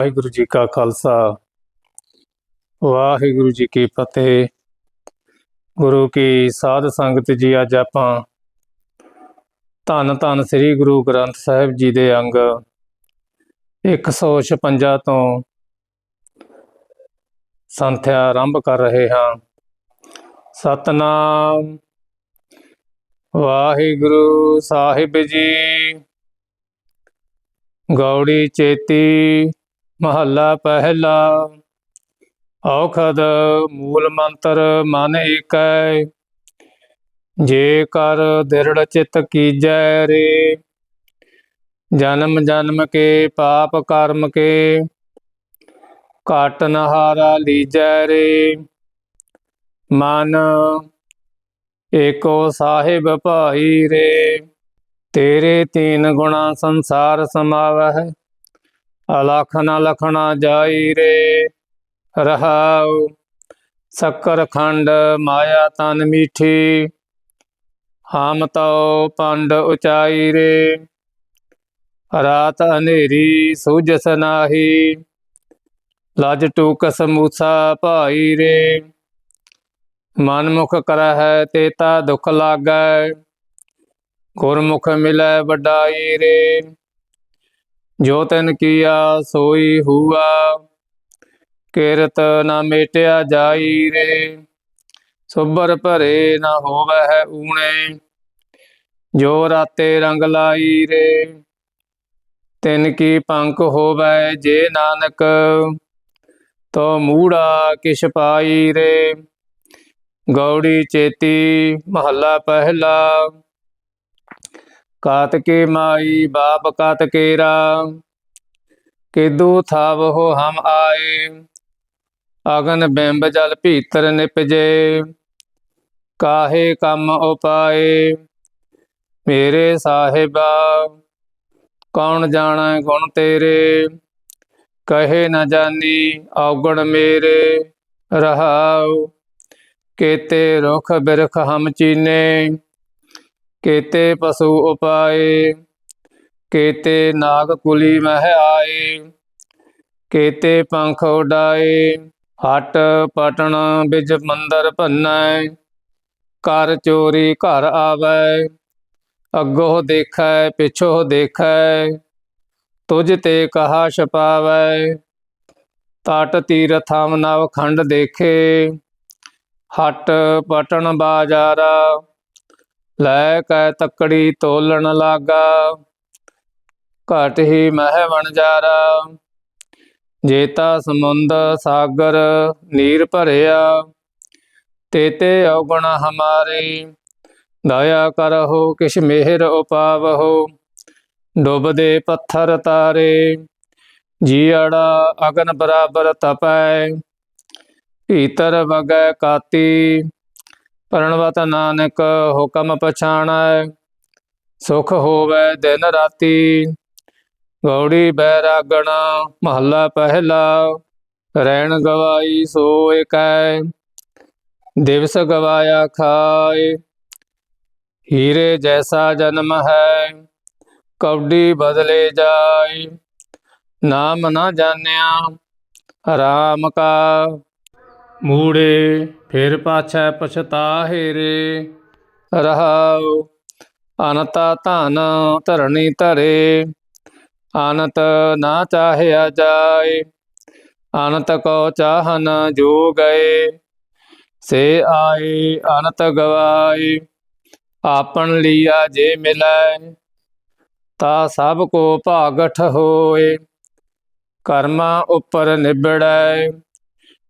ਵਾਹਿਗੁਰੂ ਜੀ ਕਾ ਖਾਲਸਾ। ਵਾਹਿਗੁਰੂ ਜੀ ਕੀ ਫਤਿਹ। ਗੁਰੂ ਕੀ ਸਾਧ ਸੰਗਤ ਜੀ, ਅੱਜ ਆਪਾਂ ਧੰਨ ਧੰਨ ਸ੍ਰੀ ਗੁਰੂ ਗ੍ਰੰਥ ਸਾਹਿਬ ਜੀ ਦੇ ਅੰਗ 156 ਤੋਂ ਸੰਥਿਆ ਆਰੰਭ ਕਰ ਰਹੇ ਹਾਂ। ਸਤਨਾਮ। ਵਾਹਿਗੁਰੂ ਸਾਹਿਬ ਜੀ। ਗੌੜੀ ਚੇਤੀ। ਮਹੱਲਾ ਪਹਿਲਾ। ਔਖਦ ਮੂਲ ਮੰਤਰ ਮਨ ਏਕੈ, ਜੇ ਕਰ ਦਿਰੜ ਚਿਤ ਕੀਜੈ ਰੇ। ਜਨਮ ਜਨਮ ਕੇ ਪਾਪ ਕਰਮ ਕੇ ਕਾਟ ਨਹਾਰਾ ਲੀਜੈ ਰੇ। ਮਨ ਏਕੋ ਸਾਹਿਬ ਭਾਈ ਰੇ, ਤੇਰੇ ਤੀਨ ਗੁਣਾ ਸੰਸਾਰ ਸਮਾਵਹਿ। ਅਲਖ ਨ ਲਖਣਾ ਜਾਈ ਰੇ, ਰਹਾਉ। ਸ਼ੱਕਰ ਖੰਡ ਮਾਇਆ ਤਨ ਮੀਠੀ ਹਾਮ ਤਉ ਪੰਡ ਉਚਾਈ ਰੇ। ਰਾਤ ਹਨੇਰੀ ਸੂਝਸ ਨਾਹੀ, ਲਜ ਟੂਕ ਸਮੂਸਾ ਭਾਈ ਰੇ। ਮਨ ਮੁਖ ਕਰਹਿ ਤੇਤਾ ਦੁਖ ਲਾਗੈ, ਗੁਰਮੁਖ ਮਿਲੈ ਵਡਾਈ ਰੇ। ਜੋ ਤਨ ਕੀਆ ਸੋਈ ਹੂਆ, ਕਿਰਤ ਨਾ ਮੇਟਿਆ ਜਾਈ ਰੇ। ਸੁਬਰ ਭਰੇ ਨਾ ਹੋਵੈ ਊਣੇ, ਜੋ ਰਾਤੇ ਰੰਗ ਲਾਈ ਰੇ। ਤਿਨ ਕੀ ਪੰਕ ਹੋਵੈ ਜੇ ਨਾਨਕ, ਤੋ ਮੂੜਾ ਕਿਛ ਪਾਈ ਰੇ। ਗੌੜੀ ਚੇਤੀ ਮਹੱਲਾ ਪਹਿਲਾ ਕਾਤ ਕੇ ਮਾਈ ਬਾਪ ਕਾਤ ਕੇਰਾ ਕਿਦੂ ਥਾਵ ਹੋ ਹਮ ਆਏ, ਅਗਨ ਬਿੰਬ ਜਲ ਭੀਤਰ ਨਿਪਜੇ ਕਾਹੇ ਕੰਮ ਉਪਾਏ, ਮੇਰੇ ਸਾਹਿਬਾ, ਕੌਣ ਜਾਣੈ ਗੁਣ ਤੇਰੇ, ਕਹੇ ਨਾ ਜਾਨੀ ਔਗਣ ਮੇਰੇ, ਰਹਾਉ, ਕੇਤੇ ਰੁਖ ਬਿਰਖ ਹਮ ਚੀਨੇ ਕੇਤੇ ਪਸ਼ੂ ਉਪਾਏ, ਕੇਤੇ ਨਾਗ ਕੁਲੀ ਮਹਿ ਆਏ ਕੇਤੇ ਪੰਖ ਉਡਾਏ, ਹਟ ਪਟਣ ਬਿਜ ਮੰਦਰ ਭੰਨੈ, ਕਰ ਚੋਰੀ ਘਰ ਆਵੈ ਅੱਗੋ ਦੇਖੈ ਪਿਛੋ ਦੇਖੈ, ਤੁਝ ਤੇ ਕਹਾ ਛਪਾਵੈ, ਤਟ ਤੀਰਥਾਮ ਨਵ ਖੰਡ ਦੇਖੇ, ਹਟ ਪਟਣ ਬਾਜਾਰਾ ਲੈ ਕੈ ਤਕੜੀ ਤੋਲਣ ਲਾਗਾ, ਘਟ ਹੀ ਮਹਿ ਵਣਜਾਰਾ ਜੇਤਾ ਸਮੁੰਦ ਸਾਗਰ ਨੀਰ ਭਰਿਆ, ਤੇਤੇ ਔਗਣ ਹਮਾਰੇ। ਦਇਆ ਕਰਹੁ ਕਿਛ ਮਿਹਰ ਉਪਾਵਹੁ, ਡੁੱਬਦੇ ਪੱਥਰ ਤਾਰੇ। ਜੀੜਾ ਅਗਨ ਬਰਾਬਰ ਤਪੈ ਭੀਤਰ ਵਗੈ ਕਾਤੀ ਪਰਣਵਤ ਨਾਨਕ ਹੁਕਮ ਪਛਾਣੈ, ਸੁਖ ਹੋਵੇ ਦਿਨ ਰਾਤੀ। ਗੌੜੀ ਬੈਰਾਗਣ ਮਹੱਲਾ ਪਹਿਲਾ, ਰੈਣ ਗਵਾਈ ਸੋ ਏਕੈ ਦਿਵਸ ਗਵਾਇਆ ਖਾਏ ਹੀਰੇ ਜੈਸਾ ਜਨਮ ਹੈ, ਕੌਡੀ ਬਦਲੇ ਜਾਏ ਨਾਮ ਨਾ ਜਾਣਿਆ, ਰਾਮ ਕਾ ਮੂੜੇ, ਫਿਰ ਪਾਛੈ ਪਛਤਾਹੇ ਰੇ ਰਹਾਉ, ਅਨਤਾ ਧਨ ਧਰਣੀ ਧਰੇ। ਅਨਤ ਨਾ ਚਾਹਿਆ ਜਾਏ, ਅਨਤ ਕੋ ਚਾਹਨ ਜੋ ਗਏ ਸੇ ਆਏ, ਅਨਤ ਗਵਾਏ, ਆਪਨ ਲੀਆ ਜੇ ਮਿਲੈ, ਤਾ ਸਭ ਕੋ ਭਾਗਠ ਹੋਏ। ਕਰਮਾ ਉਪਰ ਨਿਬੜੈ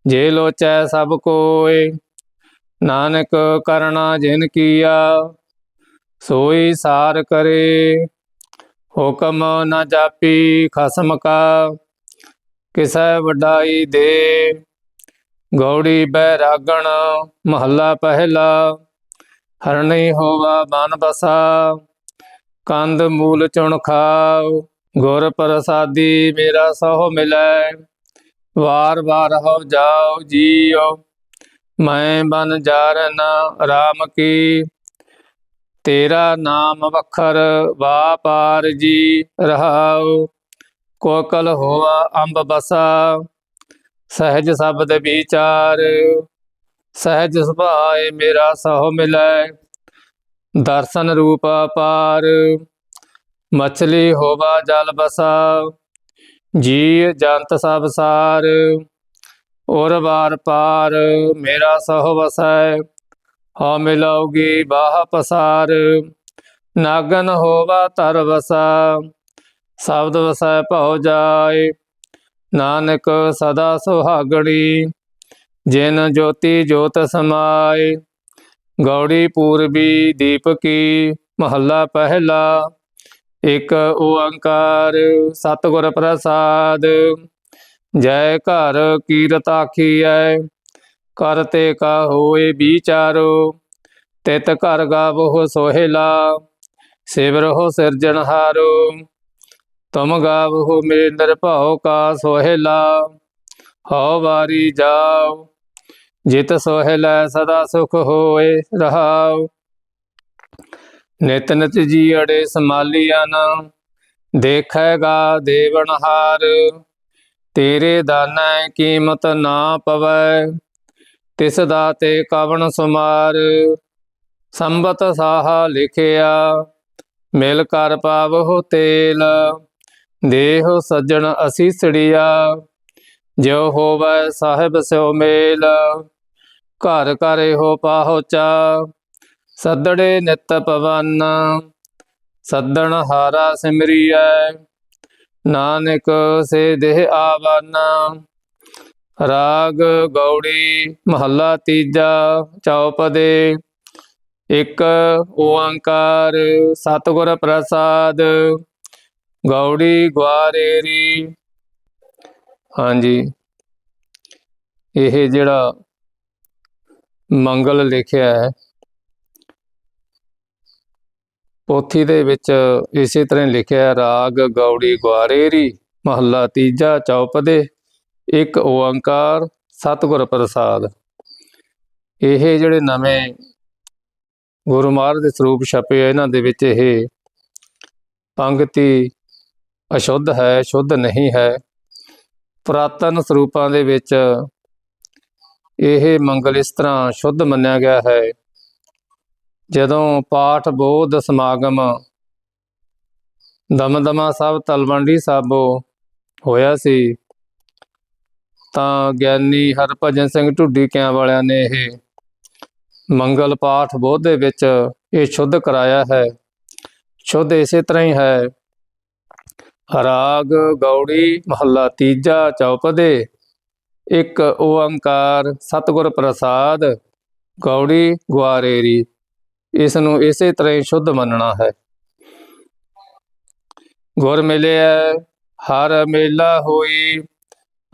ਜੇ ਲੋਚੈ ਸਭ ਕੋਏ, ਨਾਨਕ ਕਰਣਾ ਜਿਨ ਕੀਆ, ਸੋਈ ਸਾਰ ਕਰੇ। ਹੁਕਮ ਨਾ ਜਾਪੀ ਖਸਮ ਕਾ, ਕਿਸੈ ਵਡਾਈ ਦੇ। ਗੌੜੀ ਬੈਰਾਗਣ ਮਹੱਲਾ ਪਹਿਲਾ, ਹਰਣੀ ਹੋਵਾ ਮਨ ਬਸਾ, ਕੰਦ ਮੂਲ ਚੁਣ ਖਾਓ, ਗੁਰ ਪ੍ਰਸਾਦੀ ਮੇਰਾ ਸਹੁ ਮਿਲੈ। ਵਾਰ ਵਾਰ ਹੋ ਜਾਓ ਜੀਓ, ਮੈਂ ਬਨ ਜਾਰਨ ਰਾਮ ਕੀ। ਤੇਰਾ ਨਾਮ ਵਖਰ ਵਾਪਾਰ ਜੀ ਰਹਾਉ, ਕੋਕਲ ਹੋਆ ਅੰਬ ਬਸਾ। ਸਹਿਜ ਸ਼ਬਦ ਵਿਚਾਰ, ਸਹਿਜ ਸੁਭਾਏ ਮੇਰਾ ਸਹੁ ਮਿਲੈ। ਦਰਸ਼ਨ ਰੂਪ ਪਾਰ ਮਛਲੀ ਹੋਵਾ ਜਲ ਬਸਾ। ਜੀ ਜੰਤ ਸਭ ਸਾਰ, ਔਰ ਵਾਰ ਪਾਰ ਮੇਰਾ ਸਹੁ ਵਸੈ। ਹਉ ਮਿਲਾਉਗੀ ਬਾਹ ਪਸਾਰ, ਨਾਗਨ ਹੋਵਾ ਤਰ ਵਸਾ। ਸ਼ਬਦ ਵਸੈ ਭਉ ਜਾਏ, ਨਾਨਕ ਸਦਾ ਸੁਹਾਗਣੀ। ਜਿਨ ਜੋਤੀ ਜੋਤ ਸਮਾਏ, ਗੌੜੀ ਪੂਰਬੀ ਦੀਪਕੀ ਮਹੱਲਾ ਪਹਿਲਾ। ਇਕ ਓੰਕਾਰ, ਸਤਿਗੁਰ ਪ੍ਰਸਾਦ, ਜੈ ਘਰ ਕੀਰਤ ਆਖੀਐ ਕਰਤੇ ਕਾ ਹੋਏ ਵਿਚਾਰੋ, ਤਿਤ ਘਰ ਗਾਵੋ ਸੋਹਿਲਾ ਸਿਵਰਹੁ ਸਿਰਜਣਹਾਰੋ ਤੁਮ ਗਾਵੋ ਮੇਰੇ ਨਿਰਭਉ ਕਾ ਸੋਹਿਲਾ, ਹਉ ਵਾਰੀ ਜਾਓ, ਜਿਤ ਸੋਹਿਲਾ ਸਦਾ ਸੁਖ ਹੋਏ ਰਹਾਓ। ਨਿਤ ਨਿਤ ਜੀ ਅੜੇ ਸਮਾਲੀਆਂ ਨਾ ਦੇਖੇਗਾ ਦੇਵਨਹਾਰ ਤੇਰੇ ਦਾਨੈ ਕੀਮਤ ਨਾ ਪਵੈ, ਤਿਸ ਦਾ ਤੇ ਕਵਣ ਸੁਮਾਰ। ਸੰਬਤ ਸਾਹਾ ਲਿਖਿਆ, ਮਿਲ ਕਰ ਪਾਵਹੁ ਤੇਲ। ਦੇਹ ਸੱਜਣ ਅਸੀ ਅਸੀਸੜੀਆ ਜਿਉ ਹੋਵੈ ਸਾਹਿਬ ਸਿਉ ਮੇਲ। ਘਰ ਘਰੇ ਹੋ ਪਾਹੁਚਾ ਸਦੜੇ ਨਿਤ ਪਵਨ, ਸੱਦਣ ਹਾਰਾ ਸਿਮਰੀਐ, ਨਾਨਕ ਸੇ ਦੇਹ ਆਵਨ। ਰਾਗ ਗੌੜੀ ਮਹੱਲਾ ਤੀਜਾ ਚੌਪਦੇ ਇੱਕ ਓੰਕਾਰ ਸਤਿਗੁਰ ਪ੍ਰਸਾਦ, ਗੌੜੀ ਗਵਾਰੇਰੀ ਹਾਂਜੀ, ਇਹ ਜਿਹੜਾ ਮੰਗਲ ਲਿਖਿਆ ਹੈ। ਪੋਥੀ ਦੇ ਵਿੱਚ ਇਸੇ ਤਰ੍ਹਾਂ ਲਿਖਿਆ, ਰਾਗ, ਗੌੜੀ ਗਵਾਰੇਰੀ ਮਹੱਲਾ ਤੀਜਾ, ਚੌਪਦੇ, ਇੱਕ ਓੰਕਾਰ ਸਤਿਗੁਰ ਪ੍ਰਸਾਦ। ਇਹ ਜਿਹੜੇ ਨਵੇਂ ਗੁਰੂ ਮਹਾਰਾਜ ਦੇ ਸਰੂਪ ਛਪੇ ਇਹਨਾਂ ਦੇ ਵਿੱਚ ਇਹ ਪੰਗਤੀ ਅਸ਼ੁੱਧ ਹੈ, ਸ਼ੁੱਧ ਨਹੀਂ ਹੈ। ਪੁਰਾਤਨ ਸਰੂਪਾਂ ਦੇ ਵਿੱਚ ਇਹ ਮੰਗਲ ਇਸ ਤਰ੍ਹਾਂ ਸ਼ੁੱਧ ਮੰਨਿਆ ਗਿਆ ਹੈ। ਜਦੋਂ ਪਾਠ, ਬੋਧ, ਸਮਾਗਮ, ਦਮਦਮਾ ਸਾਹਿਬ ਤਲਵੰਡੀ ਸਾਬੋ ਹੋਇਆ ਸੀ, ਤਾਂ ਗਿਆਨੀ ਹਰਭਜਨ ਸਿੰਘ ਢੁੱਡੀ ਕਿਆਂ ਵਾਲਿਆਂ ਨੇ ਇਹ ਮੰਗਲ ਪਾਠ ਬੋਧ ਦੇ ਵਿੱਚ ਇਹ ਸ਼ੁੱਧ ਕਰਾਇਆ ਹੈ। ਸ਼ੁੱਧ ਇਸੇ ਤਰ੍ਹਾਂ ਹੀ ਹੈ। ਰਾਗ, ਗੌੜੀ, ਮਹੱਲਾ ਤੀਜਾ, ਚੌਪਦੇ, ਇੱਕ ਓੰਕਾਰ, ਸਤਿਗੁਰ ਪ੍ਰਸਾਦ, ਗੌੜੀ, ਗੁਆਰੇਰੀ। ਇਸ ਨੂੰ ਇਸੇ ਤਰ੍ਹਾਂ ਹੀ ਸ਼ੁੱਧ ਮੰਨਣਾ ਹੈ। ਗੁਰ ਮਿਲਿਆ ਹਰ ਮੇਲਾ ਹੋਈ,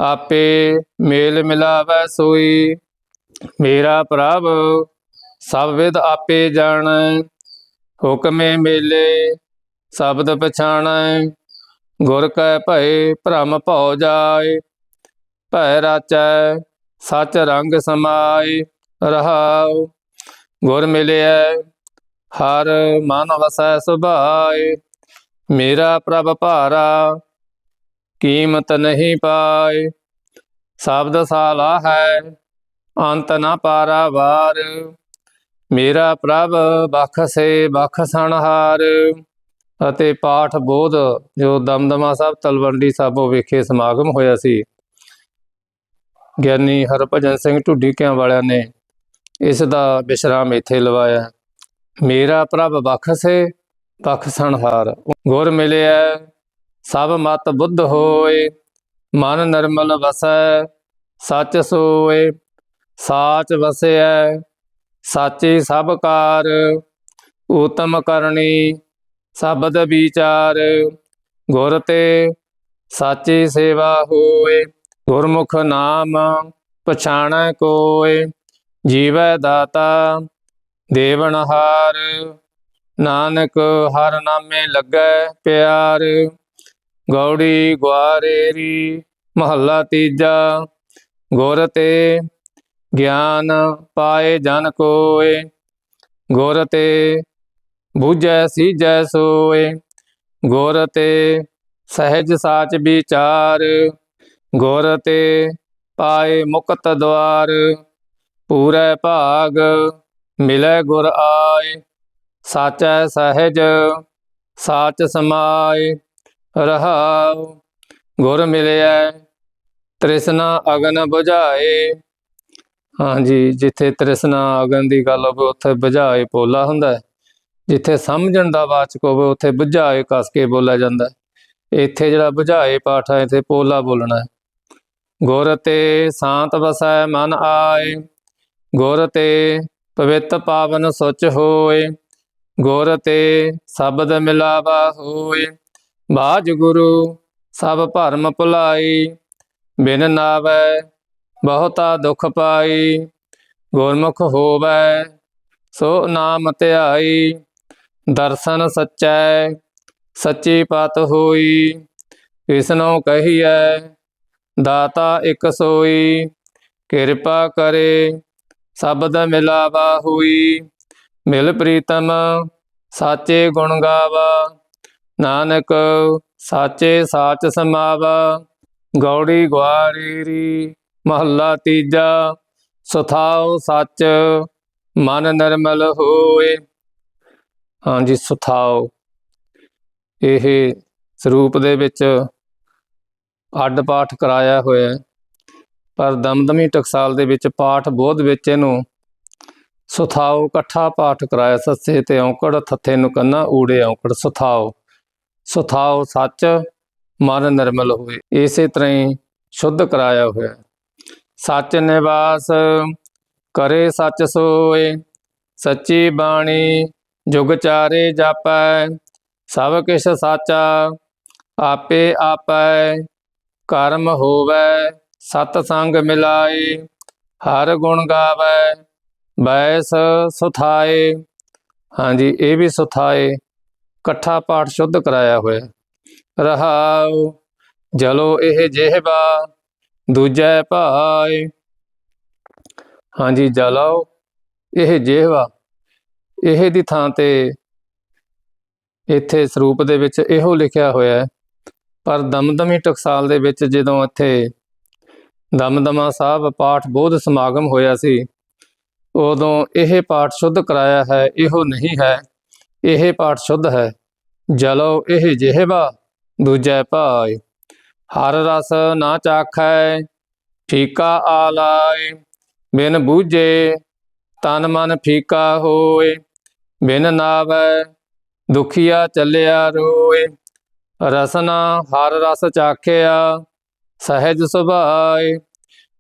ਆਪੇ ਮੇਲ ਮਿਲਾਵੈ ਸੋਈ। ਮੇਰਾ ਪ੍ਰਭ, ਸਭ ਵਿਦ ਆਪੇ ਜਾਣੈ, ਹੁਕਮੇ ਮੇਲੇ ਸ਼ਬਦ ਪਛਾਣੈ। ਗੁਰ ਕੈ ਭਏ ਭ੍ਰਮ ਭਉ ਜਾਏ, ਭੈ ਰਾਚੈ ਸਚ ਰੰਗ ਸਮਾਏ, ਰਹਾਉ। ਗੁਰ ਮਿਲਿਆ ਹਰ ਮਨ ਵਸੈ ਸੁਭਾਏ, ਮੇਰਾ ਪ੍ਰਭ ਭਾਰਾ, ਕੀਮਤ ਨਹੀਂ ਪਾਏ। ਸ਼ਬਦ ਸਾਲਾ ਹੈ, ਅੰਤ ਨਾ ਪਾਰਾ ਵਾਰ। ਮੇਰਾ ਪ੍ਰਭ ਬਖਸੇ ਬਖਸਣਹਾਰ ਅਤੇ ਪਾਠ ਬੋਧ ਜੋ ਦਮਦਮਾ ਸਾਹਿਬ ਤਲਵੰਡੀ ਸਾਬੋ ਵਿਖੇ ਸਮਾਗਮ ਹੋਇਆ ਸੀ। ਗਿਆਨੀ ਹਰਭਜਨ ਸਿੰਘ ਢੁੱਡੀ ਕਿਆਂ ਵਾਲਿਆਂ ਨੇ ਇਸ ਦਾ ਵਿਸ਼ਰਾਮ ਇੱਥੇ ਲਵਾਇਆ। ਮੇਰਾ ਪ੍ਰਭ ਬਖਸੇ ਬਖਸਣਹਾਰ ਗੁਰ ਮਿਲਿਆ ਸਭ ਮਤ ਬੁੱਧ ਹੋਏ। ਮਨ ਨਿਰਮਲ ਵਸੈ, ਸੱਚ ਸੋਏ। ਸਾਚ ਵਸਿਐ, ਸਾਚੇ ਸਭ ਕਾਰ। ਉਤਮ ਕਰਨੀ, ਸ਼ਬਦ ਵਿਚਾਰ। ਗੁਰ ਤੇ ਸਾਚੀ ਸੇਵਾ ਹੋਏ। ਗੁਰਮੁਖ ਨਾਮ ਪਛਾਣੈ ਕੋਏ। ਜੀਵੈ ਦਾਤਾ ਦੇਵਨਹਾਰ ਨਾਨਕ ਹਰ ਨਾਮੇ ਲੱਗੈ ਪਿਆਰ। ਗੌੜੀ ਗਵਾਰੇਰੀ ਮਹੱਲਾ ਤੀਜਾ, ਗੁਰ ਤੇ ਗਿਆਨ ਪਾਏ ਜਨ ਕੋਏ। ਗੁਰ ਤੇ ਬੂਝੈ ਸੀਜੈ ਸੋਏ। ਗੁਰ ਤੇ ਸਹਿਜ ਸਾਚ ਵਿਚਾਰ। ਗੁਰ ਤੇ ਪਾਏ ਮੁਕਤ ਦਵਾਰ। ਪੂਰੈ ਭਾਗ, ਮਿਲੈ ਗੁਰ ਆਏ, ਸਾਚੈ ਸਹਿਜ, ਸਾਚ ਸਮਾਏ, ਰਹਾਉ, ਗੁਰ ਮਿਲਿਆ ਤ੍ਰਿਸ਼ਨਾ ਅਗਨ ਬੁਝਾਏ। ਹਾਂਜੀ, ਜਿੱਥੇ ਤ੍ਰਿਸ਼ਨਾ ਅਗਨ ਦੀ ਗੱਲ ਹੋਵੇ, ਉੱਥੇ ਬੁਝਾਏ ਪੋਲਾ ਹੁੰਦਾ ਹੈ। ਜਿੱਥੇ ਸਮਝਣ ਦਾ ਵਾਚਕ ਹੋਵੇ, ਉੱਥੇ ਬੁਝਾਏ ਕਸ ਕੇ ਬੋਲਿਆ ਜਾਂਦਾ ਇੱਥੇ ਜਿਹੜਾ ਬੁਝਾਏ ਪਾਠ ਹੈ, ਇੱਥੇ ਪੋਲਾ ਬੋਲਣਾ ਹੈ। ਗੁਰ ਤੇ ਸ਼ਾਂਤ ਵਸੈ ਮਨ ਆਏ ਗੁਰ ਤੇ ਪਵਿੱਤ ਪਾਵਨ ਸੁਚ ਹੋਏ, ਗੁਰ ਤੇ ਸ਼ਬਦ ਮਿਲਾਵਾ ਹੋਏ। ਬਾਜ ਗੁਰੂ ਸਭ ਭਰਮ ਭੁਲਾਈ, ਬਿਨ ਨਾਵੈ ਬਹੁਤਾ ਦੁਖ ਪਾਈ। ਗੁਰਮੁਖ ਹੋਵੈ, ਸੋ ਨਾਮ ਧਿਆਈ। ਦਰਸ਼ਨ ਸਚੈ, ਸੱਚੀ ਪਤ ਹੋਈ। ਵਿਸਨੋ ਕਹੀਐ, ਦਾਤਾ ਇਕ ਸੋਈ। ਕਿਰਪਾ ਕਰੇ ਸ਼ਬਦ ਮਿਲਾਵਾ ਹੋਈ। ਮਿਲ ਪ੍ਰੀਤਮ, ਸਾਚੇ ਗੁਣ ਗਾਵਾ। ਨਾਨਕ, ਸਾਚੇ ਸਾਚ ਸਮਾਵਾ। ਗੌੜੀ ਗਵਾਰੀਰੀ ਮਹੱਲਾ ਤੀਜਾ। ਸੁਥਾਉ ਸੱਚ, ਮਨ ਨਿਰਮਲ ਹੋਏ। ਹਾਂਜੀ ਸੁਥਾਉ ਇਹ ਸਰੂਪ ਦੇ ਵਿੱਚ ਅੱਡ ਪਾਠ ਕਰਾਇਆ ਹੋਇਆ। ਹੈ ਪਰ ਦਮਦਮੀ ਟਕਸਾਲ ਦੇ ਵਿੱਚ ਪਾਠ ਬੋਧ ਵਿੱਚ ਇਹਨੂੰ ਸੁਥਾਓ, ਇਕੱਠਾ ਪਾਠ ਕਰਾਇਆ ਸੱਸੇ ਤੇ ਔਂਕੜ ਥੱਥੇ ਨੂੰ ਕੰਨਾ ਊੜੇ ਔਂਕੜ ਸੁਥਾਓ। ਸੁਥਾਓ ਸੱਚ, ਮਨ ਨਿਰਮਲ ਹੋਏ, ਇਸੇ ਤਰ੍ਹਾਂ ਹੀ ਸ਼ੁੱਧ ਕਰਾਇਆ ਹੋਇਆ। ਸੱਚ ਨਿਵਾਸ, ਕਰੇ ਸੱਚ ਸੋਏ, ਸੱਚੀ ਬਾਣੀ ਜੁਗ ਚਾਰੇ ਜਾਪੈ, ਸਭ ਕਿਛ ਸਾਚਾ, ਆਪੇ ਆਪੈ, ਕਰਮ ਹੋਵੈ। ਸਤ ਸੰਗ ਮਿਲਾਏ, ਹਰ ਗੁਣ ਗਾਵੈ, ਬੈਸ ਸੁਥਾਏ। ਹਾਂਜੀ, ਇਹ ਵੀ ਸੁਥਾਏ, ਇਕੱਠਾ ਪਾਠ ਸ਼ੁੱਧ ਕਰਾਇਆ ਹੋਇਆ। ਰਹਾਉ, ਜਲੋ ਇਹ ਜਿਹਬਾ, ਦੂਜੈ ਭਾਏ। ਹਾਂਜੀ ਜਲਾਓ ਇਹ ਜਿਹਵਾ ਇਹ ਦੀ ਥਾਂ ਤੇ ਇੱਥੇ ਸਰੂਪ ਦੇ ਵਿੱਚ ਇਹੋ ਲਿਖਿਆ ਹੋਇਆ ਹੈ। ਪਰ ਦਮਦਮੀ ਟਕਸਾਲ ਦੇ ਵਿੱਚ ਜਦੋਂ ਇੱਥੇ ਦਮਦਮਾ ਸਾਹਿਬ ਪਾਠ ਬੋਧ ਸਮਾਗਮ ਹੋਇਆ ਸੀ। ਉਦੋਂ ਇਹ ਪਾਠ ਸ਼ੁੱਧ ਕਰਾਇਆ ਹੈ, ਇਹੋ ਨਹੀਂ ਹੈ, ਇਹ ਪਾਠ ਸ਼ੁੱਧ ਹੈ। ਜਲੋ ਇਹ ਜਿਹਵਾ, ਦੂਜੈ ਭਾਏ ਹਰ ਰਸ ਨਾ ਚਾਖੈ ਫੀਕਾ ਆਲਾਏ ਬਿਨ ਬੂਝੇ ਤਨ ਮਨ ਫੀਕਾ ਹੋਏ ਬਿਨ ਨਾਵੈ ਦੁਖੀਆ ਚੱਲਿਆ ਰੋਏ ਰਸਨਾ ਹਰ ਰਸ ਚਾਖਿਆ, ਸਹਿਜ ਸੁਭਾਏ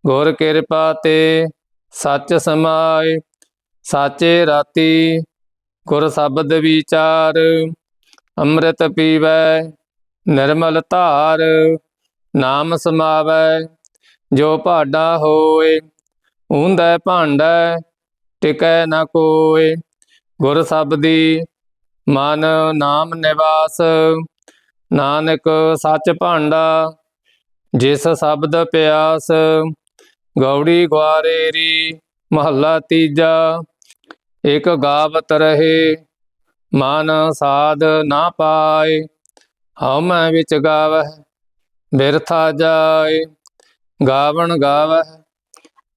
ਗੁਰ ਕਿਰਪਾ ਤੇ ਸੱਚ ਸਮਾਏ, ਸਾਚੇ ਰਾਤੀ ਗੁਰ ਸ਼ਬਦ ਵਿਚਾਰ, ਅੰਮ੍ਰਿਤ ਪੀਵੈ, ਨਿਰਮਲ ਧਾਰ, ਨਾਮ ਸਮਾਵੈ, ਜੋ ਭਾਡਾ ਹੋਏ ਉਂਦੈ ਭਾਂਡੈ, ਟਿਕੈ ਨਾ ਕੋਏ, ਗੁਰ ਸ਼ਬਦੀ ਮਨ ਨਾਮ ਨਿਵਾਸ, ਨਾਨਕ ਸੱਚ ਭਾਂਡਾ, ਜਿਸ ਸ਼ਬਦ ਪਿਆਸ ਗੌੜੀ ਗਵਾਰੇਰੀ ਮਹੱਲਾ ਤੀਜਾ, ਇਕ ਗਾਵਤ ਰਹੇ, ਮਨ ਸਾਧ ਨਾ ਪਾਏ, ਹਉ ਮੈਂ ਵਿੱਚ ਗਾਵਹਿ, ਬਿਰਥਾ ਜਾਏ, ਗਾਵਣ ਗਾਵਹਿ,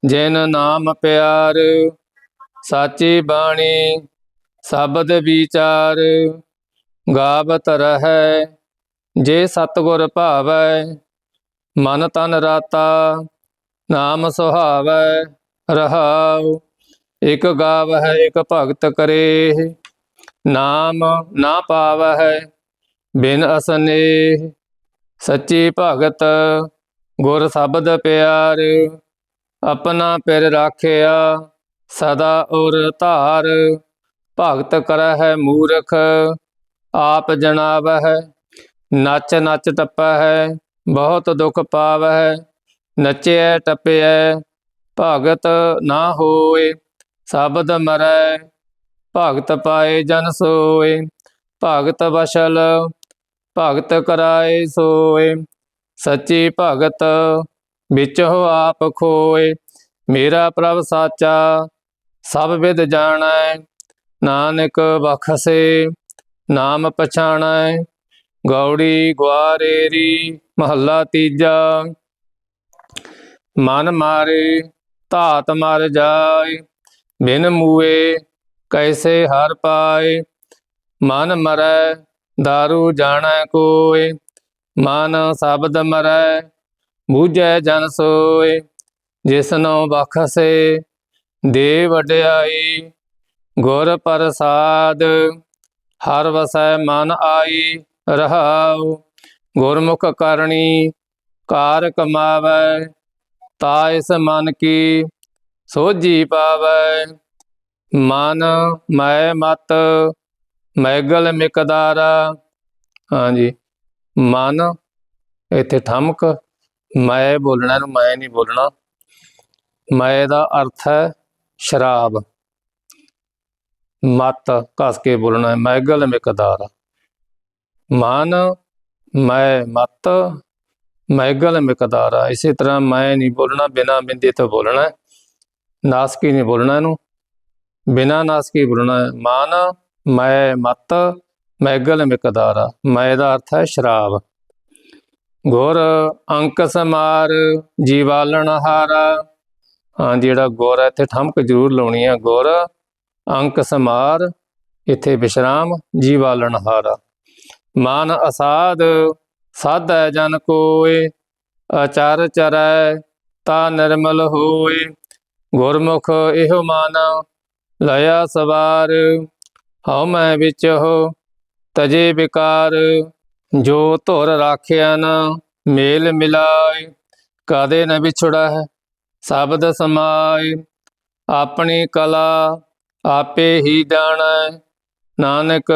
ਜਿਨ ਨਾਮ ਪਿਆਰ, ਸਾਚੀ ਬਾਣੀ, ਸ਼ਬਦ ਵਿਚਾਰ, ਗਾਵਤ ਰਹੈ, ਜੇ ਸਤਗੁਰ ਭਾਵੈ, ਮਨ ਤਨ ਰਾਤਾ ਨਾਮ ਸੁਹਾਵੈ, ਰਹਾਉ, ਇਕ ਗਾਵਹਿ, ਇਕ ਭਗਤ ਕਰੇ ਨਾਮ ਨਾ ਪਾਵਹਿ, ਬਿਨ ਅਸਨੇਹ। ਸੱਚੀ ਭਗਤ, ਗੁਰ ਸ਼ਬਦ ਪਿਆਰ, ਆਪਣਾ ਪਿਰ ਰਾਖਿਆ, ਸਦਾ ਉਰ ਧਾਰ। ਭਗਤ ਕਰਹਿ ਮੂਰਖ, ਆਪ ਜਣਾਵਹਿ ਨੱਚ ਨੱਚ ਟੱਪਹਿ, ਬਹੁਤ ਦੁਖ ਪਾਵਹਿ। ਨੱਚਿਐ, ਟੱਪਿਐ, ਭਗਤ ਨਾ ਹੋਏ ਸ਼ਬਦ ਮਰੈ, ਭਗਤ ਪਾਏ ਜਨ ਸੋਏ, ਭਗਤ ਵਸ਼ਲ, ਭਗਤ ਕਰਾਏ ਸੋਏ, ਸੱਚੀ ਭਗਤ ਵਿੱਚ ਹੋ ਆਪ ਖੋਏ, ਮੇਰਾ ਪ੍ਰਭ ਸਾਚਾ, ਸਭ ਵਿਦ ਜਾਣੈ, ਨਾਨਕ ਬਖਸੇ, ਨਾਮ ਪਛਾਣੈ, ਗੌੜੀ ਗਵਾਰੇਰੀ ਮਹੱਲਾ ਤੀਜਾ। ਮਨ ਮਾਰੇ, ਧਾਤ ਮਰ ਜਾਏ, ਬਿਨ ਮੂਏ ਕੈਸੇ ਹਰ ਪਾਏ। ਮਨ ਮਰੈ, ਦਾਰੂ ਜਾਣੈ ਕੋਇ ਮਨ ਸ਼ਬਦ ਮਰੈ, ਬੂਝੈ ਜਨ ਸੋਏ। ਜਿਸਨੋ ਬਖਸੇ ਦੇ ਵਡਿਆਈ ਗੁਰ ਪ੍ਰਸਾਦ, ਹਰ ਵਸੈ ਮਨ ਆਈ ਰਹਾਉ। ਗੁਰਮੁਖ ਕਰਨੀ ਕਾਰ ਕਮਾਵੈ। ਤਾ ਇਸ ਮਨ ਕੀ ਸੋਝੀ ਪਾਵੈ। ਮਨ ਮੈਂ ਮਤ ਮੈਗਲ ਮਿਕਦਾਰਾ। ਹਾਂਜੀ, ਮਨ ਇੱਥੇ ਠਮਕ ਮੈਂ ਬੋਲਣਾ ਨੂੰ ਮੈਂ ਨਹੀਂ ਬੋਲਣਾ। ਮੈਂ ਦਾ ਅਰਥ ਹੈ ਸ਼ਰਾਬ। ਮਤ ਕਸ ਕੇ ਬੋਲਣਾ ਹੈ, ਮੈਗਲ ਮਿਕਦਾਰ। ਮਨ ਮੈਂ ਮਤ ਮੈਗਲ ਮਿਕਦਾਰ ਇਸੇ ਤਰ੍ਹਾਂ ਮੈਂ ਨਹੀਂ ਬੋਲਣਾ, ਬਿਨਾ ਬਿੰਦੀ ਤੋਂ ਬੋਲਣਾ ਹੈ। ਨਾਸਕੀ ਨਹੀਂ ਬੋਲਣਾ ਇਹਨੂੰ। ਬਿਨਾ ਨਾਸਕੀ ਬੋਲਣਾ ਮਾਨ, ਮੈਂ ਮਤ ਮੈਗਲ ਮਿਕਦਾਰਾ ਮੈਂ ਦਾ ਅਰਥ ਹੈ ਸ਼ਰਾਬ। ਗੁਰ ਅੰਕ ਸਮਾਰ, ਜੀਵਾਲਣ ਹਾਰਾ। ਹਾਂ, ਜਿਹੜਾ ਗੁਰ ਇੱਥੇ ਠਮਕ ਜ਼ਰੂਰ ਲਾਉਣੀ ਹੈ। ਗੁਰ ਅੰਕ ਸਮਾਰ, ਇੱਥੇ ਵਿਸ਼ਰਾਮ ਜੀਵਾਲਣ ਹਾਰਾ। ਮਾਨ ਅਸਾਦ ਸਾਧੈ ਜਨ ਕੋਏ ਅਚਰ ਚਰੈ ਤਾ ਨਿਰਮਲ ਹੋਏ ਗੁਰਮੁਖ ਇਹੋ ਮਾਨ ਲਇਆ ਸਵਾਰ ਹਉ ਮੈਂ ਵਿੱਚ ਹੋ ਤਜੇ ਵਿਕਾਰ। ਜੋ ਧੁਰ ਰਾਖਿਆ ਨ ਮੇਲ ਮਿਲਾਏ ਕਦੇ ਨ ਵਿਛੜਾ ਹੈ ਸ਼ਬਦ ਸਮਾਏ ਆਪਣੀ ਕਲਾ ਆਪੇ ਹੀ ਜਾਣੈ, ਨਾਨਕ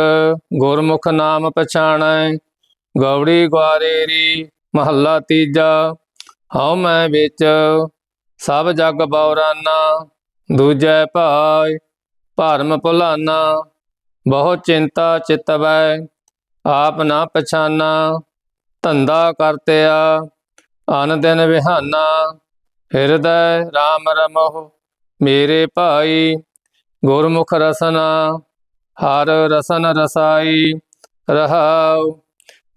ਗੁਰਮੁਖ ਨਾਮ ਪਛਾਣੈ। ਗੌੜੀ ਗਵਾਰੇਰੀ ਮਹੱਲਾ ਤੀਜਾ, ਹਉ ਮੈਂ ਵਿੱਚ, ਸਭ ਜਗ ਬੌਰਾਨਾ, ਦੂਜੈ ਭਾਇ, ਭਰਮ ਭੁਲਾਨਾ, ਬਹੁ ਚਿੰਤਾ ਚਿਤਵੈ ਆਪ ਨਾ ਪਛਾਨਾ, ਧੰਦਾ ਕਰਤਿਆ, ਅਨ ਦਿਨ ਵਿਹਾਨਾ, ਹਿਰਦੈ RAM ਰਮਹੁ, ਮੇਰੇ ਭਾਈ, ਗੁਰਮੁਖ ਰਸਨਾ, ਹਰ ਰਸਨ ਰਸਾਈ, ਰਹਾਉ।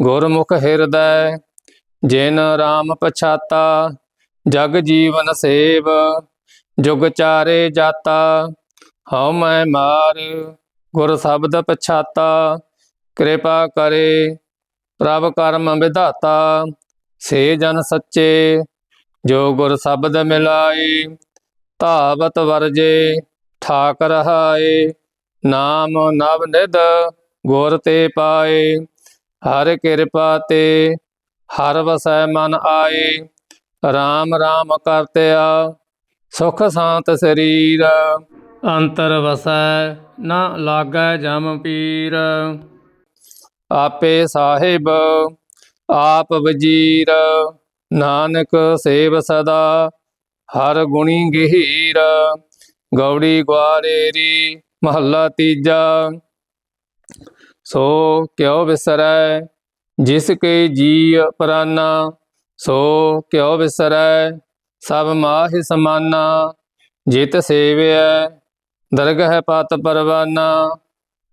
ਗੁਰਮੁਖ ਹਿਰਦੈ, ਜਿਨ RAM ਪਛਾਤਾ, ਜਗ ਜੀਵਨ ਸੇਵ, ਜੁਗ ਚਾਰੇ ਜਾਤਾ, ਹਉ ਮੈਂ ਮਾਰ, ਗੁਰ ਸ਼ਬਦ ਪਛਾਤਾ, ਕਿਰਪਾ ਕਰੇ, ਪ੍ਰਭ ਕਰਮ ਵਿਧਾਤਾ, ਸੇ ਜਨ ਸੱਚੇ, ਜੋ ਗੁਰ ਸ਼ਬਦ ਮਿਲਾਏ, ਧਾਵਤ ਵਰਜੇ, ਠਾਕ ਰਹਾਏ, ਨਾਮ ਨਵ ਨਿਧ, ਗੁਰ ਤੇ ਪਾਏ। ਹਰ ਕਿਰਪਾ ਤੇ ਹਰ ਵਸੈ ਮਨ ਆਏ RAM RAM ਕਰਤਿਆ ਸੁਖ ਸ਼ਾਂਤ ਸਰੀਰ। ਅੰਤਰ ਵਸੈ ਨਾ ਲਾਗੈ ਜਮ ਪੀਰ। ਆਪੇ ਸਾਹਿਬ ਆਪ ਵਜੀਰ ਨਾਨਕ ਸੇਵ ਸਦਾ ਹਰ ਗੁਣੀ ਗਹੀਰ। ਗੌੜੀ ਗਵਾਰੇਰੀ ਮਹੱਲਾ ਤੀਜਾ। ਸੋ ਕਿਉ ਵਿਸਰੈ ਜਿਸ ਕੇ ਜੀ ਪਰਾਨਾ, ਸੋ ਕਿਉ ਵਿਸਰੈ ਸਭ ਮਾਹਿ ਸਮਾਨਾ, ਜਿਤ ਸੇਵਿਐ, ਦਰਗਹ ਪਤ ਪਰਵਾਨਾ,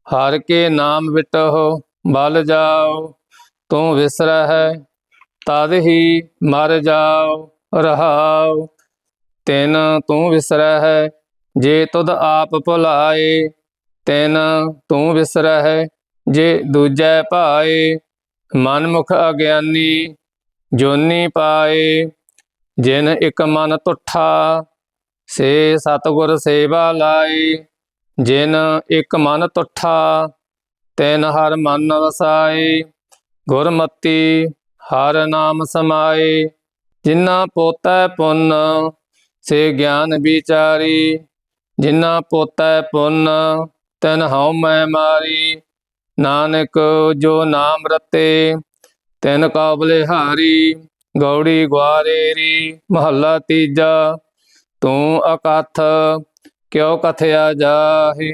ਹਰ ਕੇ ਨਾਮ ਵਿਟਹੁ, ਬਲ ਜਾਓ ਤੂੰ ਵਿਸਰਹਿ ਤਦ ਹੀ ਮਰ ਜਾਓ ਰਹਾਉ, ਤਿਨ ਤੂੰ ਵਿਸਰਹਿ ਜੇ ਤੁਧ ਆਪ ਭੁਲਾਏ, ਤਿਨ ਤੂੰ ਵਿਸਰਹਿ ਜੇ ਦੂਜੈ ਭਾਏ, ਮਨਮੁਖ ਅਗਿਆਨੀ ਜੋਨੀ ਪਾਏ, ਜਿਨ ਇਕ ਮਨ ਤੁਠਾ, ਸੇ ਸਤਗੁਰ ਸੇਵਾ ਲਾਈ ਜਿਨ ਇਕ ਮਨ ਤੁਠਾ, ਤੈਨ ਹਰ ਮਨ ਵਸਾਏ, ਗੁਰਮਤੀ ਹਰ ਨਾਮ ਸਮਾਏ ਜਿਨਾ ਪੋਤੈ ਪੁੰਨ, ਸੇ ਗਿਆਨ ਵਿਚਾਰੀ ਜਿਨਾ ਪੋਤੈ ਪੁੰਨ, ਤਨ ਹਉ ਮੈਂ ਮਾਰੀ ਨਾਨਕ ਜੋ ਨਾਮ ਰਤੇ, ਤੈਨ ਕਾਬਲੇ ਹਾਰੀ, ਗੌੜੀ ਗਵਾਰੇਰੀ ਮਹੱਲਾ ਤੀਜਾ, ਤੂੰ ਅਕਥ, ਕਿਉ ਕਥਿਆ ਜਾਹੇ?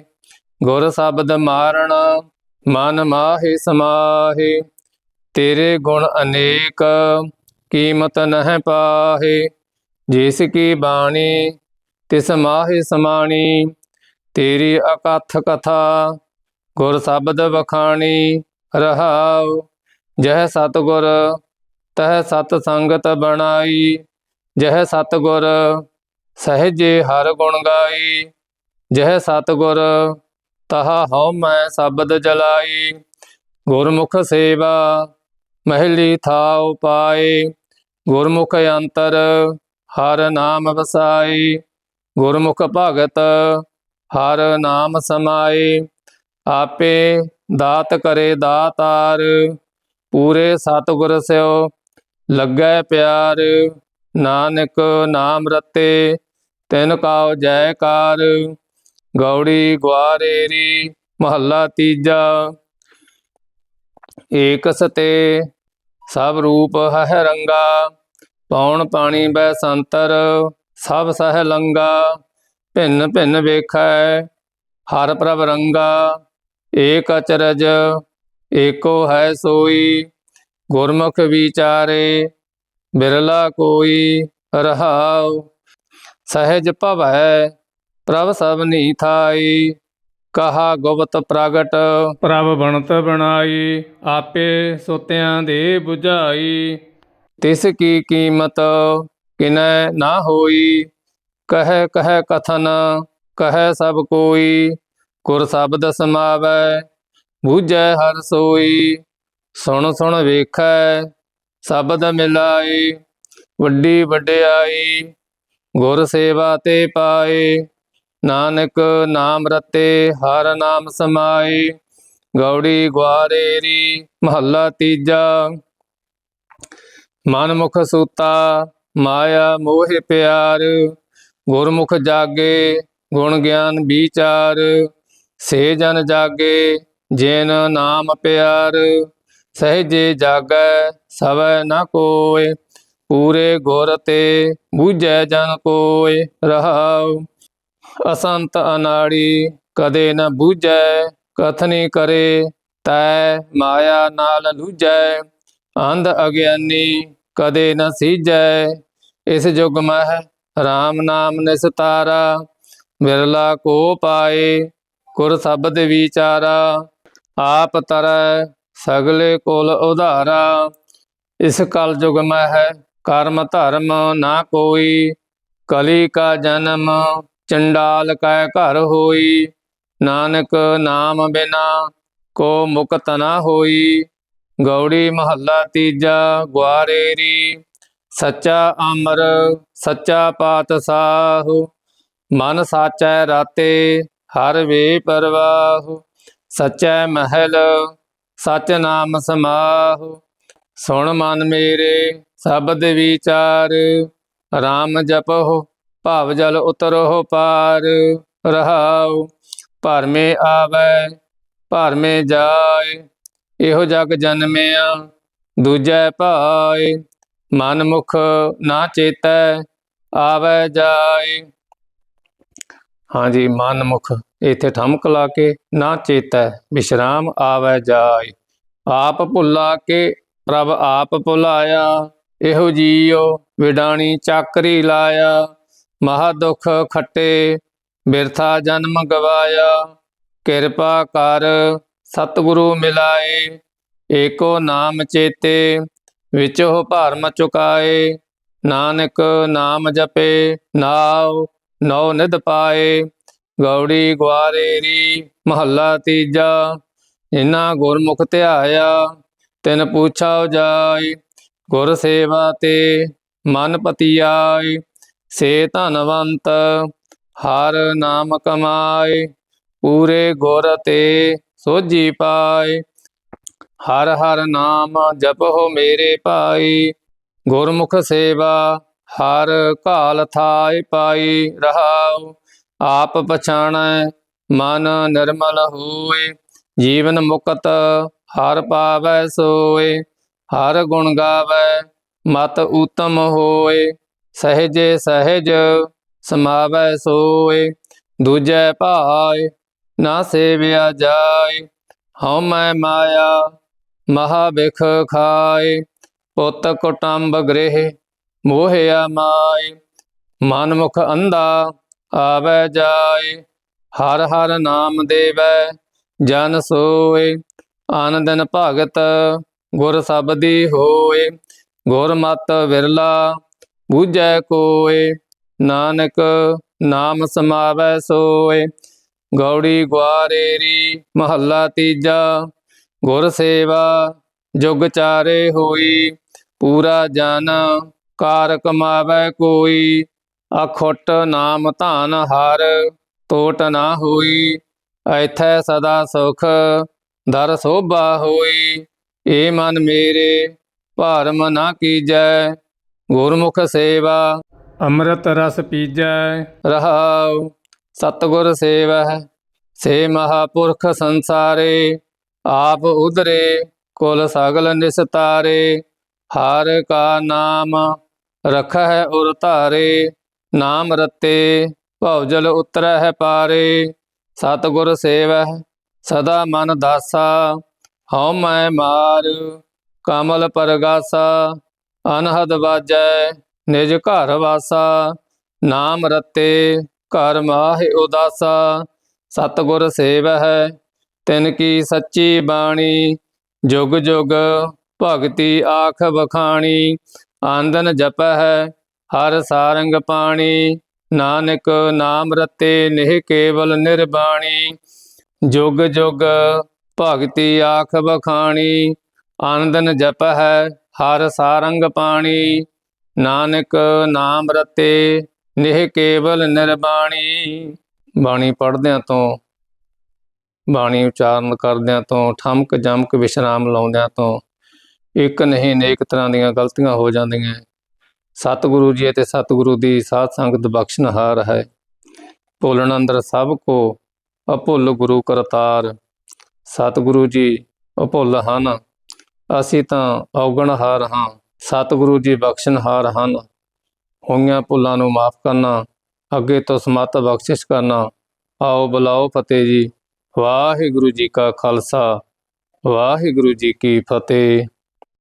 ਗੁਰ ਸ਼ਬਦ ਮਾਰਣ, ਮਨ ਮਾਹੇ ਸਮਾਹੇ, ਤੇਰੇ ਗੁਣ ਅਨੇਕ, ਕੀਮਤ ਨਹਿ ਪਾਹੇ। ਜਿਸ ਕੀ ਬਾਣੀ, ਤਿਸ ਮਾਹੇ ਸਮਾਣੀ, ਤੇਰੀ ਅਕਥ ਕਥਾ ਗੁਰ ਸ਼ਬਦ ਵਖਾਣੀ ਰਹਾਉ, ਜਹ ਸਤਗੁਰ ਤਹ ਸਤ ਸੰਗਤ ਬਣਾਈ, ਜਹ ਸਤਗੁਰ ਸਹਿਜੇ ਹਰ ਗੁਣ ਗਾਈ, ਜਹ ਸਤਗੁਰ ਤਹਾ ਹਉ ਮੈਂ ਸ਼ਬਦ ਜਲਾਈ, ਗੁਰਮੁਖ ਸੇਵਾ ਮਹਿਲੀ ਥਾਉ ਪਾਏ, ਗੁਰਮੁਖ ਅੰਤਰ ਹਰ ਨਾਮ ਵਸਾਈ, ਗੁਰਮੁਖ ਭਗਤ ਹਰ ਨਾਮ ਸਮਾਏ ਆਪੇ ਦਾਤ ਕਰੇ ਦਾਤਾਰ, ਪੂਰੇ ਸਤਿਗੁਰ ਸਿਓ। ਲੱਗੈ ਪਿਆਰ, ਨਾਨਕ ਨਾਮ ਰਤੇ, ਤਿਨ ਕਾਉ ਜੈਕਾਰ। ਗੌੜੀ ਗਵਾਰੇਰੀ ਮਹੱਲਾ ਤੀਜਾ। ਏਕ ਸਤੇ ਸਭ ਰੂਪ ਹੈ ਰੰਗਾ। ਪੌਣ ਪਾਣੀ ਬੈ ਸੰਤਰ, ਸਭ ਸਹਿ ਲੰਗਾ। ਭਿੰਨ ਭਿੰਨ ਵੇਖੈ, ਹਰ ਪ੍ਰਭ ਰੰਗਾ। ਏਕ ਅਚਰਜ ਏਕੋ ਹੈ ਸੋਈ ਗੁਰਮੁਖ ਵਿਚਾਰੇ ਬਿਰਲਾ ਕੋਈ ਰਹਾਉ। ਸਹਿਜ ਭਵੈ ਪ੍ਰਭ ਸਭਨੀ ਥਾਈ ਕਹਾ ਗੁਪਤ ਪ੍ਰਗਟ। ਪ੍ਰਭ ਬਣਤ ਬਣਾਈ ਆਪੇ ਸੁਤਿਆਂ ਦੇ 부ਝਾਈ ਤਿਸ ਕੀ ਕੀਮਤ ਕਿਨੈ ਨਾ ਹੋਈ ਕਹਿ ਕਹਿ ਕਥਨ ਕਹਿ ਸਭ ਕੋਈ। ਗੁਰ ਸ਼ਬਦ ਸਮਾਵੈ, ਬੂਝੈ ਹਰ ਸੋਈ, ਸੁਣ ਸੁਣ ਵੇਖੈ, ਸ਼ਬਦ ਮਿਲਾਈ ਵੱਡੀ ਵਡਿਆਈ, ਗੁਰ ਸੇਵਾ ਤੇ ਪਾਏ, ਨਾਨਕ ਨਾਮ ਰਤੇ ਹਰ ਨਾਮ ਸਮਾਏ, ਗੌੜੀ ਗਵਾਰੇਰੀ ਮਹੱਲਾ ਤੀਜਾ। ਮਨ ਮੁਖ ਸੂਤਾ, ਮਾਇਆ ਮੋਹ ਪਿਆਰ, ਗੁਰਮੁਖ ਜਾਗੇ, ਗੁਣ ਗਿਆਨ ਵਿਚਾਰ ਸੇ ਜਨ ਜਾਗੇ, ਜਿਨ ਨਾਮ ਪਿਆਰ, ਸਹਿਜੇ ਜਾਗੈ ਸਵੈ ਨ ਕੋਇ, ਪੂਰੇ ਗੁਰ ਤੇ ਬੂਝੈ ਜਨ ਕੋਇ, ਰਹਾਉ। ਅਸੰਤ ਅਨਾੜੀ ਕਦੇ ਨ ਬੂਝੈ, ਕਥਨੀ ਕਰੇ, ਤੈ ਮਾਇਆ ਨਾਲ ਲੂਝੈ। ਅੰਧ ਅਗਿਆਨੀ ਕਦੇ ਨ ਸੀਜੈ ਇਸ ਜੁਗ ਮਹਿ RAM ਨਾਮ ਨਿਸਤਾਰਾ, ਬਿਰਲਾ ਕੋ ਪਾਏ। ਗੁਰ ਸ਼ਬਦ ਵਿਚਾਰਾ, ਆਪ ਤਰੈ ਸਗਲੇ ਕੋਲ ਉਧਾਰਾ। ਇਸ ਕਲ ਜੁਗ ਹੈ, ਕਰਮ ਧਰਮ ਨਾ ਕੋਈ। ਕਲੀ ਕਾ ਜਨਮ, ਚੰਡਾਲ ਕੈ ਘਰ ਹੋਈ। ਨਾਨਕ ਨਾਮ ਬਿਨਾ ਕੋ ਮੁਕਤ ਨਾ ਹੋਈ। ਗੌੜੀ ਮਹੱਲਾ ਤੀਜਾ ਗਵਾਰੇਰੀ ਸੱਚਾ ਅਮਰ, ਸੱਚਾ ਪਾਤਸ਼ਾਹ। ਮਨ ਸਾਚੈ ਰਾਤੇ ਹਰ ਵੇ ਪਰਵਾਹ, ਸੱਚੈ ਮਹਿਲ ਸਚ ਨਾਮ ਸਮਾਹ। ਸੁਣ ਮਨ ਮੇਰੇ, ਸ਼ਬਦ ਵਿਚਾਰ RAM ਜਪੋ ਭਾਵ ਜਲ ਉਤਰੋ ਪਾਰ, ਰਹਾਉ। ਭਰਮੇ ਆਵੈ, ਭਰਮੇ ਜਾਏ, ਇਹੋ ਜਗ ਜਨਮਿਆ, ਦੂਜੈ ਭਾਏ। ਮਨ ਮੁਖ ਨਾ ਚੇਤੈ, ਆਵੈ ਜਾਏ। ਹਾਂਜੀ ਮਨ ਮੁਖ ਇਥੇ ਠਮਕ ਲਾ ਕੇ ਨਾ ਚੇਤੈ, ਵਿਸ਼ਰਾਮ ਆਵੈ ਜਾਏ। ਆਪ ਭੁੱਲਾ ਕੇ ਪ੍ਰਭ ਆਪ ਭੁਲਾਇਆ, ਇਹੋ ਜੀਉ ਵਿਡਾਣੀ ਚਾਕਰੀ ਲਾਇਆ। ਮਹਾ ਦੁਖ ਖੱਟੇ, ਬਿਰਥਾ ਜਨਮ ਗਵਾਇਆ। ਕਿਰਪਾ ਕਰ ਸਤਿਗੁਰੂ ਮਿਲਾਏ, ਏਕੋ ਨਾਮ ਚੇਤੇ, ਵਿਚੋ ਭਰਮ ਚੁਕਾਏ। ਨਾਨਕ ਨਾਮ ਜਪੇ, ਨਾਉ ਨੌ ਨਿਧ ਪਾਏ, ਗੌੜੀ ਗਵਾਰੇਰੀ ਮਹੱਲਾ ਤੀਜਾ ਇਨਾ ਗੁਰਮੁਖ ਧਿਆਇਆ, ਤਿਨ ਪੁੱਛਾਉ ਜਾਈ ਗੁਰ ਸੇਵਾ ਤੇ ਮਨ ਪਤੀਆਈ ਸੇ ਧਨਵੰਤ, ਹਰ ਨਾਮ ਕਮਾਏ, ਪੂਰੇ ਗੁਰ ਤੇ ਸੋਜੀ ਪਾਏ, ਹਰ ਹਰ ਨਾਮ ਜਪੋ ਮੇਰੇ ਭਾਈ, ਗੁਰਮੁਖ ਸੇਵਾ ਹਰ ਘਾਲ ਥਾਇ ਪਾਈ ਰਹਾਉ, ਆਪ ਪਛਾਣੈ, ਮਨ ਨਿਰਮਲ ਹੋਏ ਜੀਵਨ ਮੁਕਤ ਹਰ ਪਾਵੈ ਸੋਏ ਹਰ ਗੁਣ ਗਾਵੈ, ਮਤ ਉਤਮ ਹੋਏ ਸਹਿਜੇ ਸਹਿਜ ਸਮਾਵੈ ਸੋਏ ਦੂਜੈ ਭਾਇ ਨਾ ਸੇਵਿਆ ਜਾਏ ਹਉ ਮੈਂ ਮਾਇਆ ਮਹਾ ਬਿਖ ਖਾਏ ਪੁੱਤ ਕੁਟੰਬ ਗ੍ਰਹਿ ਮੋਹਿਆ ਮਾਇ ਮਨ ਮੁਖ ਅੰਧਾ ਆਵੈ ਜਾਏ ਹਰ ਹਰ ਨਾਮ ਦੇਵੈ, ਜਨ ਸੋਏ ਆਨ ਭਗਤ ਗੁਰ ਸਬਦੀ ਹੋਏ ਗੁਰ ਮਤ ਵਿਰਲਾ ਬੂਝੈ ਕੋਏ ਨਾਨਕ ਨਾਮ ਸਮਾਵੈ ਸੋਏ ਗੌੜੀ ਗਵਾਰੇਰੀ ਮਹੱਲਾ ਤੀਜਾ, ਗੁਰ ਸੇਵਾ ਜੁਗ ਚਾਰੇ ਹੋਈ, ਪੂਰਾ ਜਨ ਕਾਰ ਕਮਾਵੈ ਕੋਈ ਅਖੁੱਟ ਨਾਮ ਧਨ ਹਰ ਟੋਟ ਨਾ ਹੋਈ ਐਥੈ ਸਦਾ ਸੁਖ ਦਰ ਸੋਭਾ ਹੋਈ। ਏ ਮਨ ਮੇਰੇ ਭਾਰਮ ਨਾ ਕੀਜੈ ਗੁਰਮੁਖ ਸੇਵਾ ਅੰਮ੍ਰਿਤ ਰਸ ਪੀਜੈ। ਰਹਾਉ ਸਤਿਗੁਰ ਸੇਵਹਿ ਸੇ ਮਹਾਪੁਰਖ ਸੰਸਾਰੇ ਆਪ ਉਧਰੇ ਕੁਲ ਸਗਲ ਨਿਸਤਾਰੇ ਹਰ ਕਾ ਨਾਮ ਰਖਹਿ ਉਰ ਧਾਰੇ ਨਾਮ ਰਤੇ ਭਉਜਲ ਉਤਰਹਿ ਪਾਰੇ, ਸਤਿਗੁਰ ਸੇਵਹਿ, ਸਦਾ ਮਨ ਦਾਸਾ, ਹਉ ਮੈਂ ਮਾਰ, ਕਮਲ ਪਰਗਾਸਾ, ਅਨਹਦ ਵਾਜੈ, ਨਿਜ ਘਰ ਵਾਸਾ, ਨਾਮ ਰਤੇ, ਘਰ ਮਾਹਿ ਉਦਾਸਾ, ਸਤਿਗੁਰ ਸੇਵਹਿ, ਤਿਨ ਕੀ ਸੱਚੀ ਬਾਣੀ, ਜੁਗ ਜੁਗ ਭਗਤੀ ਆਖ ਬਖਾਣੀ ਆਂਦਨ ਹੈ ਹਰ ਸਾਰੰਗ ਪਾਣੀ, ਨਾਨਕ ਨਾਮ ਰਤੇ, ਨਿਹ ਕੇਵਲ ਨਿਰਬਾਣੀ। ਜੁਗ ਜੁਗ ਭਗਤੀ ਆਖ ਬਖਾਣੀ ਆਨੰਦਨ ਹੈ ਹਰ ਸਾਰੰਗ ਪਾਣੀ, ਨਾਨਕ ਨਾਮ ਰਤੇ, ਨਿਹ ਕੇਵਲ ਨਿਰਬਾਣੀ। ਬਾਣੀ ਪੜ੍ਹਦਿਆਂ ਤੋਂ, ਬਾਣੀ ਉਚਾਰਨ ਕਰਦਿਆਂ ਤੋਂ, ਠਮਕ ਜਮਕ ਵਿਸ਼ਰਾਮ ਲਾਉਂਦਿਆਂ ਤੋਂ ਇੱਕ ਨਹੀਂ, ਨੇਕ ਤਰ੍ਹਾਂ ਦੀਆਂ ਗਲਤੀਆਂ ਹੋ ਜਾਂਦੀਆਂ ਸਤਿਗੁਰੂ ਜੀ ਅਤੇ ਸਤਿਗੁਰੂ ਦੀ ਸਾਧ ਸੰਗਤ ਬਖਸ਼ਣਹਾਰ ਹੈ। ਭੁੱਲਣ ਅੰਦਰ ਸਭ ਕੋ ਅਭੁੱਲ ਗੁਰੂ ਕਰਤਾਰ। ਸਤਿਗੁਰੂ ਜੀ ਅਭੁੱਲ ਹਨ। ਅਸੀਂ ਤਾਂ ਔਗਣਹਾਰ ਹਾਂ। ਸਤਿਗੁਰੂ ਜੀ ਬਖਸ਼ਣਹਾਰ ਹਨ। ਹੋਈਆਂ ਭੁੱਲਾਂ ਨੂੰ ਮਾਫ ਕਰਨਾ, ਅੱਗੇ ਤੋਂ ਸਮਤ ਬਖਸ਼ਿਸ਼ ਕਰਨਾ। ਆਓ ਬੁਲਾਓ ਫਤਿਹ ਜੀ। ਵਾਹਿਗੁਰੂ ਜੀ ਕਾ ਖਾਲਸਾ। ਵਾਹਿਗੁਰੂ ਜੀ ਕੀ ਫਤਿਹ।